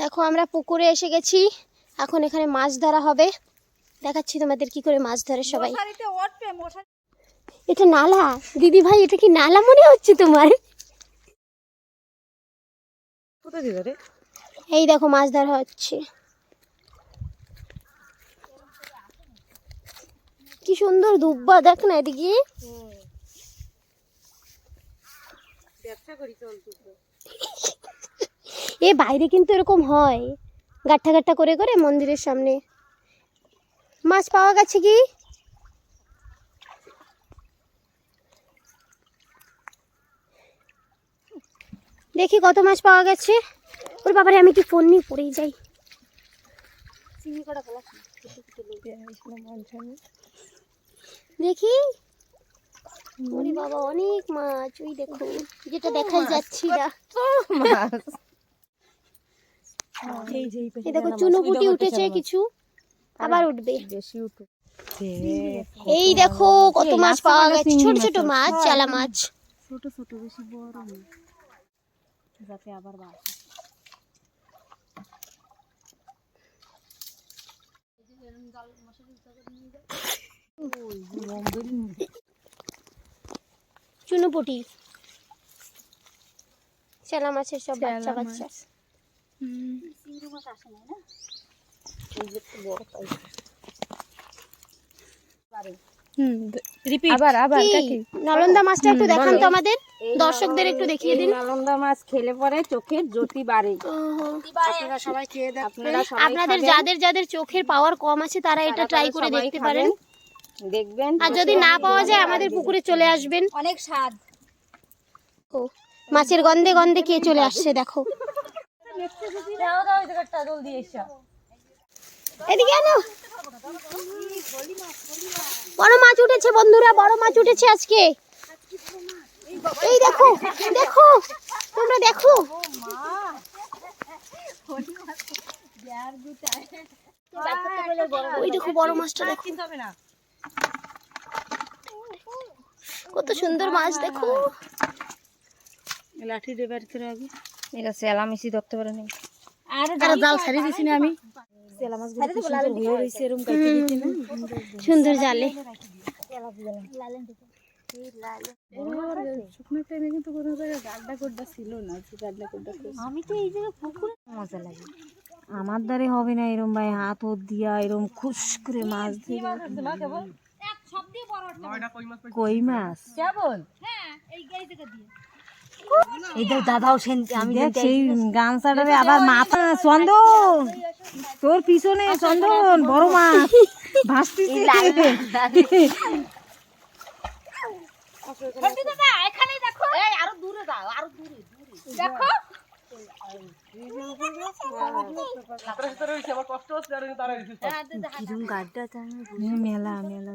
দেখো আমরা পুকুরে এসে গেছি। এখন এখানে মাছ ধরা হবে। দেখাচ্ছি তোমাদের কি করে মাছ ধরে সবাই। এটা নালা। দিদি ভাই এটা কি নালা মনে হচ্ছে তোমার? এই দেখো মাছ ধরা হচ্ছে। কি সুন্দর দুব্বা দেখ না এদিকে। ব্যবসা করি চল তুই এ বাইরে কিন্তু এরকম হয়। গাঠা গাঠা করে করে মন্দিরের সামনে। মাছ পাওয়া গেছে কি? দেখি কত মাছ পাওয়া গেছে। ওর বাবারে, আমি কি ফোন নিয়ে পড়েই যাই। দেখি। ওরে বাবা, অনেক মাছ। ওই দেখো, যেটা দেখাই যাচ্ছি না। এই যে এই দেখো চুনোপুটি উঠেছে কিছু আবার উঠবে। বেশি এই দেখো কত মাছ। পাওয়া গেছে ছোট ছোট মাছ চালা মাছ। ছোট ছোট বেশি বড় না। যাতে আবার বাড়ে। চুনোপুটি চালা মাছের সব বাচ্চা বাচ্চা আবার আবার নলন্দা মাছটা একটু দেখান তো আমাদের। দর্শকদের একটু দেখিয়ে দিন। নালন্দা মাছ খেলে পরে চোখের জ্যোতি বাড়ে। আপনারা সবাই খেয়ে আপনারা আপনাদের যাদের যাদের চোখের পাওয়ার কম আছে তারা এটা ট্রাই করে দেখতে পারেন। দেখবেন। আর যদি না পাওয়া যায় আমাদের পুকুরে চলে আসবেন। অনেক স্বাদ। ও মাছের গন্ধে গন্ধে কে চলে আসছে দেখো। বড় মাছ উঠেছে বন্ধুরা, বড় মাছ উঠেছে আজকে। এই দেখো দেখো, তোমরা দেখো। ওই দেখো বড় মাছটা দেখো। কত সুন্দর মাছ, দেখো। লাঠি দিয়ে বের আগে। এটা সেলা মিশি ধরতে পারে না আরে জাল ছাড়িয়ে দিছি না আমি। সেলা মাছ হয়ে রয়েছে এরকম কাটতে দিছি না সুন্দর জালে শুকনো টাইমে কিন্তু কোনো জায়গায় গাড্ডা কোড্ডা ছিল না? যে গাড্ডা কোড্ডা আমি তো এই জায়গায় পুকুরে মজা লাগে আমার দ্বারে হবে না এরম ভাই হাত ওর দিয়া এরম খুশ করে মাছ দিয়ে কই মাছ? কেবল? এইটা দাদাও আমি আবার মাথা চন্দন! তোর পিছনে চন্দন বড় মাছ। ভাসতিছে। কিরম গাড্ডা তা মেলা মেলা।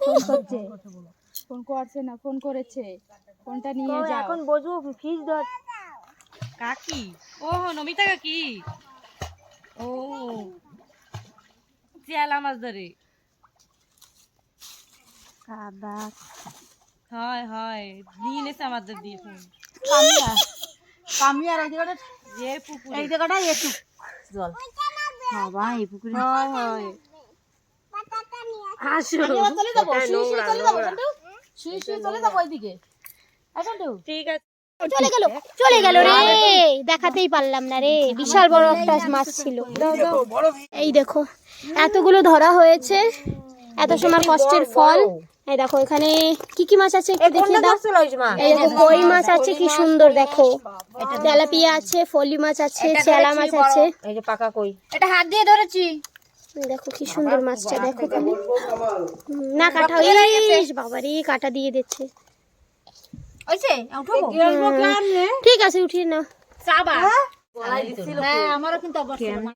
ফোন করছে। না ফোন করেছে। ফোনটা নিয়ে যাও। এখন বসবো ফিস ধর। কাকি? ও নমিতা কাকি। ও চেলা মাছ ধরে। কাদা। হয় হয়। নিয়ে নেছে আমাদের দিয়ে ফোন। কামিয়ার এই জায়গাটা যে পুকুর। এই জায়গাটা একটু। জল বাবা এই পুকুরে। হয় হয়। আসো চলে যাব। শুয়ে শুয়ে চলে যাব শুয়ে শুয়ে চলে যাব ওইদিকে। ঠিক আছে। চলে গেল চলে গেল রে। দেখাতেই পারলাম না রে। বিশাল বড় একটা মাছ ছিল। এই দেখো এতগুলো ধরা হয়েছে। এত সময় কষ্টের ফল। এই দেখো এখানে কি কি মাছ আছে একটু দেখিয়ে দাও। এই দেখো কই মাছ আছে কি সুন্দর দেখো। তেলাপিয়া আছে ফলি মাছ আছে চেলা মাছ আছে। এই যে পাকা কই। এটা হাত দিয়ে ধরেছি। দেখো কি সুন্দর মাছটা দেখো খালি না কাটা ইস বাবারে কাটা দিয়ে দিচ্ছে। ওইছে ঠিক আছে উঠিয়ে না চাবা। হ্যাঁ? আমারও কিন্তু